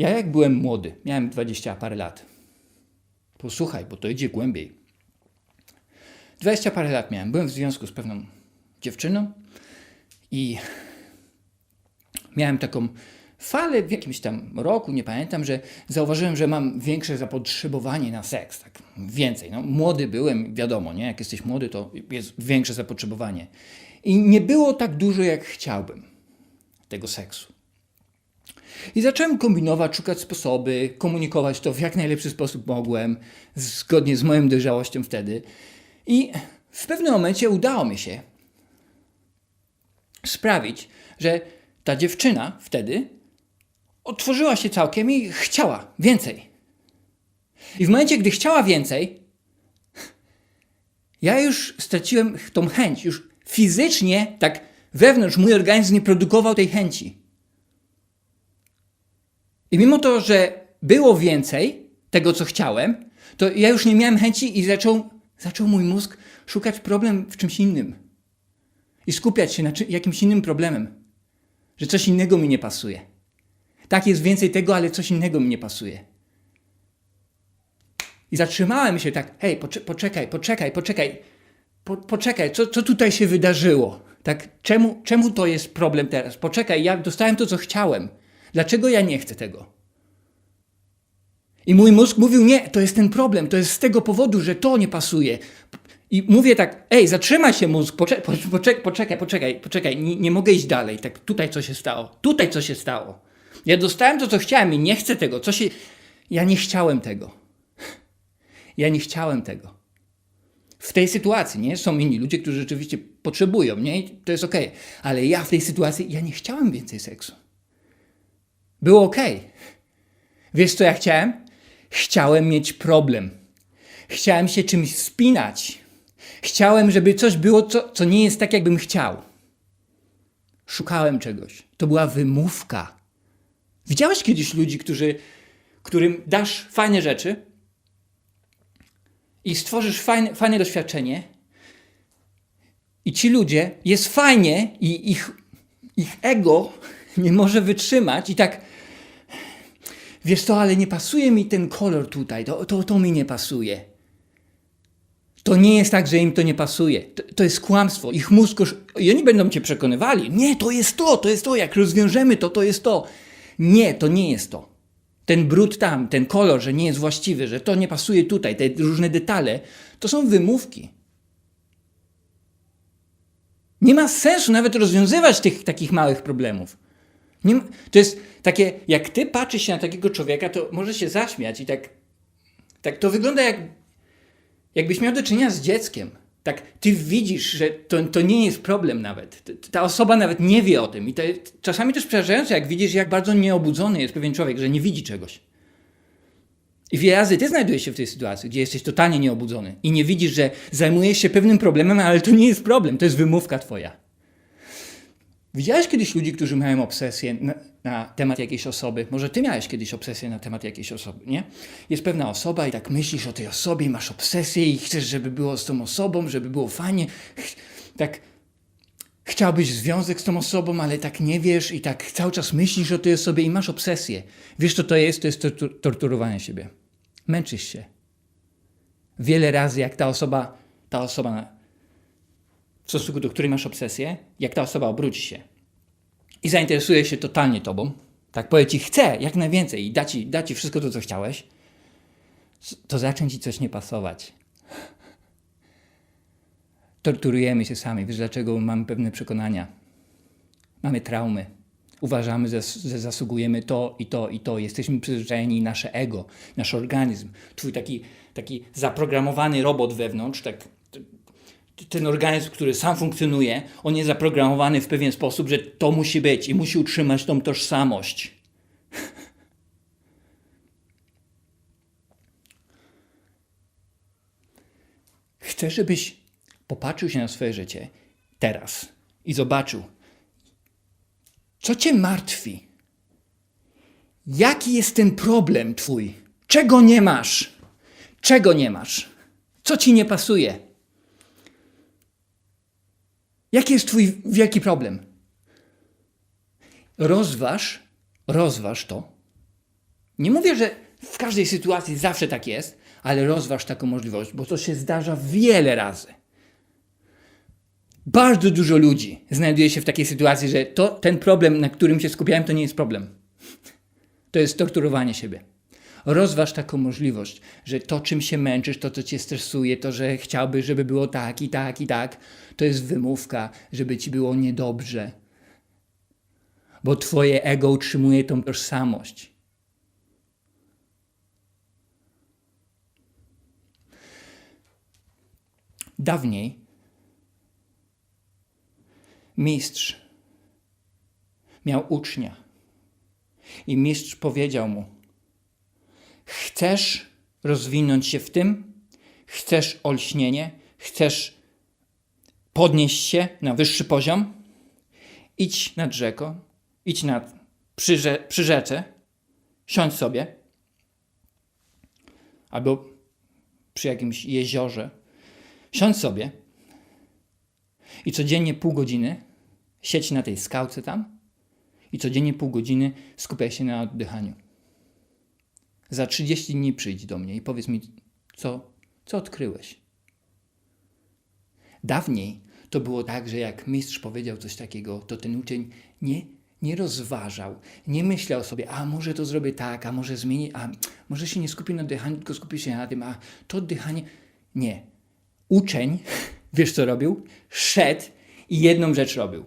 Ja jak byłem młody, miałem 20 parę lat. Posłuchaj, bo to idzie głębiej. 20 parę lat miałem. Byłem w związku z pewną dziewczyną i miałem taką falę w jakimś tam roku, nie pamiętam, że zauważyłem, że mam większe zapotrzebowanie na seks, tak więcej. No, młody byłem, wiadomo, nie? Jak jesteś młody, to jest większe zapotrzebowanie. I nie było tak dużo, jak chciałbym tego seksu. I zacząłem kombinować, szukać sposoby, komunikować to w jak najlepszy sposób mogłem, zgodnie z moją dojrzałością wtedy. I w pewnym momencie udało mi się sprawić, że ta dziewczyna wtedy otworzyła się całkiem i chciała więcej. I w momencie, gdy chciała więcej, ja już straciłem tą chęć. Już fizycznie, tak wewnątrz, mój organizm nie produkował tej chęci. I mimo to, że było więcej tego, co chciałem, to ja już nie miałem chęci i zaczął, zaczął mój mózg szukać problem w czymś innym. I skupiać się na jakimś innym problemem. Że coś innego mi nie pasuje. Tak, jest więcej tego, ale coś innego mi nie pasuje. I zatrzymałem się tak, hej, poczekaj, poczekaj, poczekaj, poczekaj, po, poczekaj, co, co tutaj się wydarzyło? Tak, czemu, czemu to jest problem teraz? Poczekaj, ja dostałem to, co chciałem. Dlaczego ja nie chcę tego? I mój mózg mówił, nie, to jest ten problem, to jest z tego powodu, że to nie pasuje. I mówię tak, ej, zatrzymaj się mózg, poczekaj, poczekaj, poczekaj, poczekaj nie, nie mogę iść dalej. Tak, tutaj co się stało, tutaj co się stało. Ja dostałem to, co chciałem i nie chcę tego. Co się... Ja nie chciałem tego. Ja nie chciałem tego. W tej sytuacji, nie? Są inni ludzie, którzy rzeczywiście potrzebują, nie? I to jest okej. Okay. Ale ja w tej sytuacji, ja nie chciałem więcej seksu. Było ok. Wiesz, co ja chciałem? Chciałem mieć problem. Chciałem się czymś spinać. Chciałem, żeby coś było, co, co nie jest tak, jakbym chciał. Szukałem czegoś. To była wymówka. Widziałeś kiedyś ludzi, którzy, którym dasz fajne rzeczy i stworzysz fajne, fajne doświadczenie, i ci ludzie, jest fajnie, i ich, ich ego nie może wytrzymać, i tak wiesz co, ale nie pasuje mi ten kolor tutaj, to, to, to mi nie pasuje. To nie jest tak, że im to nie pasuje. To, to jest kłamstwo. Ich mózg, i oni będą cię przekonywali. Nie, to jest to, to jest to. Jak rozwiążemy to, to jest to. Nie, to nie jest to. Ten brud tam, ten kolor, że nie jest właściwy, że to nie pasuje tutaj, te różne detale, to są wymówki. Nie ma sensu nawet rozwiązywać tych takich małych problemów. Ma, to jest takie, jak ty patrzysz się na takiego człowieka, to może się zaśmiać i tak, tak to wygląda jak, jakbyś miał do czynienia z dzieckiem. Tak, ty widzisz, że to, to nie jest problem nawet. Ta osoba nawet nie wie o tym. I to jest czasami też przerażające, jak widzisz, jak bardzo nieobudzony jest pewien człowiek, że nie widzi czegoś. I wiele razy ty znajdujesz się w tej sytuacji, gdzie jesteś totalnie nieobudzony i nie widzisz, że zajmujesz się pewnym problemem, ale to nie jest problem, to jest wymówka twoja. Widziałeś kiedyś ludzi, którzy mają obsesję na, na, temat jakiejś osoby? Może ty miałeś kiedyś obsesję na temat jakiejś osoby, nie? Jest pewna osoba i tak myślisz o tej osobie, masz obsesję i chcesz, żeby było z tą osobą, żeby było fajnie. Tak chciałbyś związek z tą osobą, ale tak nie wiesz i tak cały czas myślisz o tej osobie i masz obsesję. Wiesz, co to jest? To jest torturowanie siebie. Męczysz się. Wiele razy, jak ta osoba, ta osoba w stosunku do której masz obsesję, jak ta osoba obróci się i zainteresuje się totalnie tobą, tak powie ci, chcę jak najwięcej i da ci, da ci wszystko to, co chciałeś, to zacznie ci coś nie pasować. Torturujemy się sami. Wiesz, dlaczego mamy pewne przekonania? Mamy traumy. Uważamy, że, zasługujemy to i to i to. Jesteśmy przyzwyczajeni nasze ego, nasz organizm. Twój taki, taki zaprogramowany robot wewnątrz, tak ten organizm, który sam funkcjonuje, on jest zaprogramowany w pewien sposób, że to musi być i musi utrzymać tą tożsamość. Chcę, żebyś popatrzył się na swoje życie teraz i zobaczył, co cię martwi. Jaki jest ten problem twój? Czego nie masz? Czego nie masz? Co ci nie pasuje? Jaki jest Twój wielki problem? Rozważ, rozważ to Nie mówię, że w każdej sytuacji zawsze tak jest, ale rozważ taką możliwość, bo to się zdarza wiele razy. Bardzo dużo ludzi znajduje się w takiej sytuacji, że to, ten problem, na którym się skupiałem, to nie jest problem. To jest torturowanie siebie. Rozważ taką możliwość, że to, czym się męczysz, to, co cię stresuje, to, że chciałbyś, żeby było tak i tak i tak, to jest wymówka, żeby ci było niedobrze. Bo twoje ego utrzymuje tą tożsamość. Dawniej mistrz miał ucznia i mistrz powiedział mu: Chcesz rozwinąć się w tym? Chcesz olśnienie? Chcesz podnieść się na wyższy poziom? Idź nad rzeką, idź nad, przy, rze, rzece, siądź sobie, albo przy jakimś jeziorze, siądź sobie i codziennie pół godziny siedź na tej skałce tam i codziennie pół godziny skupiaj się na oddychaniu. Za 30 dni przyjdź do mnie i powiedz mi, co, co odkryłeś. Dawniej to było tak, że jak mistrz powiedział coś takiego, to ten uczeń nie, nie rozważał, nie myślał sobie, a może to zrobię tak, a może zmienię, a może się nie skupię na oddychaniu, tylko skupię się na tym, a to oddychanie. Nie. Uczeń, wiesz co robił? Szedł i jedną rzecz robił.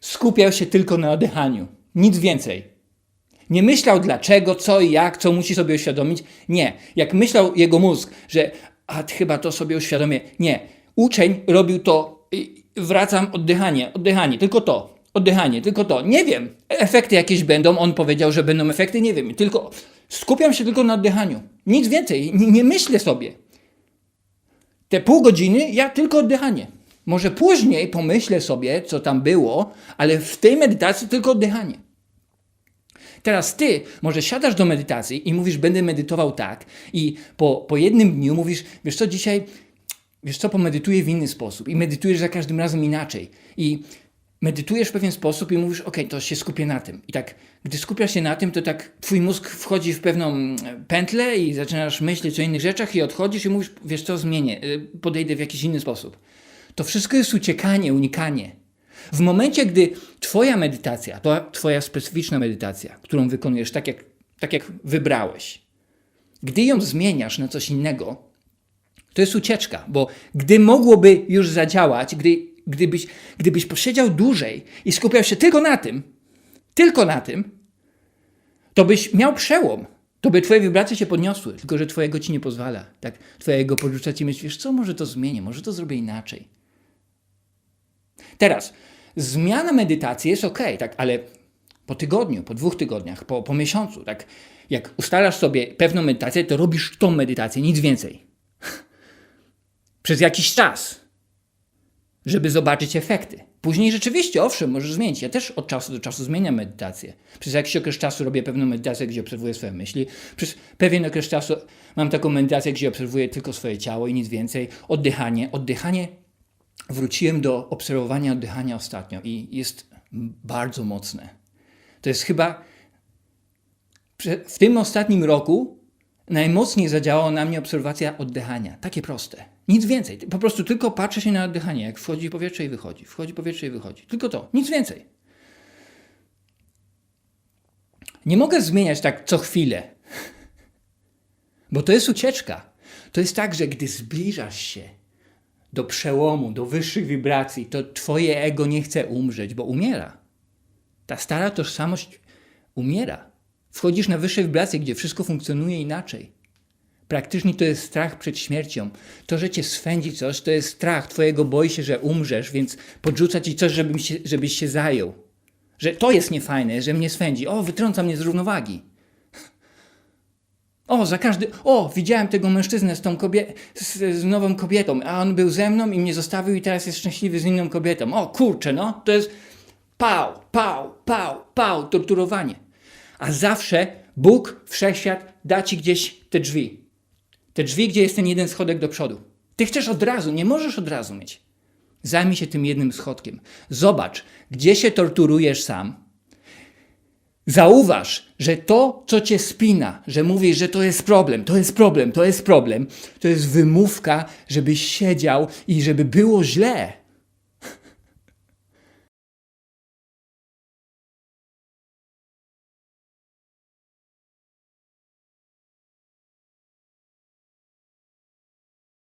Skupiał się tylko na oddychaniu. Nic więcej. Nie myślał dlaczego, co i jak, co musi sobie uświadomić. Nie. Jak myślał jego mózg, że a chyba to sobie uświadomię. Nie. Uczeń robił to, wracam, oddychanie, oddychanie, tylko to, oddychanie, tylko to. Nie wiem. Efekty jakieś będą, on powiedział, że będą efekty, nie wiem. Tylko skupiam się tylko na oddychaniu. Nic więcej, nie, nie myślę sobie. Te pół godziny ja tylko oddychanie. Może później pomyślę sobie, co tam było, ale w tej medytacji tylko oddychanie. Teraz ty może siadasz do medytacji i mówisz, będę medytował tak, i po, po jednym dniu mówisz, wiesz co, dzisiaj, wiesz co, pomedytuję w inny sposób i medytujesz za każdym razem inaczej. I medytujesz w pewien sposób i mówisz, ok, to się skupię na tym. I tak, gdy skupiasz się na tym, to tak twój mózg wchodzi w pewną mm, pętlę i zaczynasz myśleć o innych rzeczach i odchodzisz i mówisz, wiesz co, zmienię, y, podejdę w jakiś inny sposób. To wszystko jest uciekanie, unikanie. W momencie, gdy Twoja medytacja, to Twoja specyficzna medytacja, którą wykonujesz tak jak, tak jak wybrałeś, gdy ją zmieniasz na coś innego, to jest ucieczka, bo gdy mogłoby już zadziałać, gdy, gdybyś, gdybyś posiedział dłużej i skupiał się tylko na tym, tylko na tym, to byś miał przełom. To by twoje wibracje się podniosły, tylko że twojego ci nie pozwala. Tak, twojego porzuca ci myśl, wiesz co, może to zmienię, może to zrobię inaczej. Teraz, zmiana medytacji jest ok, tak, ale po tygodniu, po dwóch tygodniach, po, po miesiącu, tak, jak ustalasz sobie pewną medytację, to robisz tą medytację, nic więcej. Przez jakiś czas, żeby zobaczyć efekty. Później rzeczywiście, owszem, możesz zmienić. Ja też od czasu do czasu zmieniam medytację. Przez jakiś okres czasu robię pewną medytację, gdzie obserwuję swoje myśli. Przez pewien okres czasu mam taką medytację, gdzie obserwuję tylko swoje ciało i nic więcej. Oddychanie. Oddychanie wróciłem do obserwowania oddychania ostatnio i jest bardzo mocne. To jest chyba w tym ostatnim roku najmocniej zadziałała na mnie obserwacja oddychania. Takie proste. Nic więcej. Po prostu tylko patrzę się na oddychanie, jak wchodzi powietrze i wychodzi. Wchodzi powietrze i wychodzi. Tylko to. Nic więcej. Nie mogę zmieniać tak co chwilę, bo to jest ucieczka. To jest tak, że gdy zbliżasz się do przełomu, do wyższych wibracji, to twoje ego nie chce umrzeć, bo umiera. Ta stara tożsamość umiera. Wchodzisz na wyższe wibracje, gdzie wszystko funkcjonuje inaczej. Praktycznie to jest strach przed śmiercią. To, że cię swędzi coś, to jest strach. Twojego boi się, że umrzesz, więc podrzuca ci coś, żebyś się, żebyś się zajął. Że to jest niefajne, że mnie swędzi. O, wytrąca mnie z równowagi. O, za każdy. O, widziałem tego mężczyznę z tą kobie... z, z nową kobietą, a on był ze mną i mnie zostawił i teraz jest szczęśliwy z inną kobietą. O, kurczę, no, to jest pał, pał, pał, pał, torturowanie. A zawsze Bóg, wszechświat da ci gdzieś te drzwi. Te drzwi, gdzie jest ten jeden schodek do przodu. Ty chcesz od razu, nie możesz od razu mieć. Zajmij się tym jednym schodkiem. Zobacz, gdzie się torturujesz sam. Zauważ, że to, co cię spina, że mówisz, że to jest problem, to jest problem, to jest problem, to jest wymówka, żebyś siedział i żeby było źle.